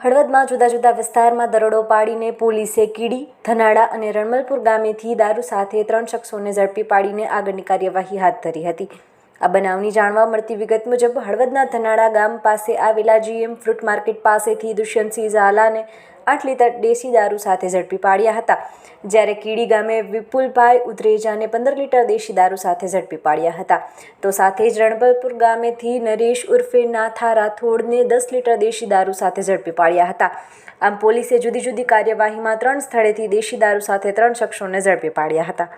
હળવદમાં જુદા જુદા વિસ્તારમાં દરોડો પાડીને પોલીસે કીડી, ધનાડા અને રણમલપુર ગામેથી દારૂ સાથે ત્રણ શખ્સોને ઝડપી પાડીને આગળની કાર્યવાહી હાથ ધરી હતી. આ બનાવની જાણવા મળતી વિગત મુજબ હળવદના ધનાળા ગામ પાસે આવેલા જીએમ ફ્રૂટ માર્કેટ પાસેથી દુષ્યંતસિંહ ઝાલાને આઠ લીટર દેશી દારૂ સાથે ઝડપી પાડ્યા હતા. જ્યારે કીડી ગામે વિપુલભાઈ ઉધરેજાને પંદર લીટર દેશી દારૂ સાથે ઝડપી પાડ્યા હતા. તો સાથે જ રણબલપુર ગામેથી નરેશ ઉર્ફે નાથા રાઠોડને દસ લીટર દેશી દારૂ સાથે ઝડપી પાડ્યા હતા. આમ પોલીસે જુદી જુદી કાર્યવાહીમાં ત્રણ સ્થળેથી દેશી દારૂ સાથે ત્રણ શખ્સોને ઝડપી પાડ્યા હતા.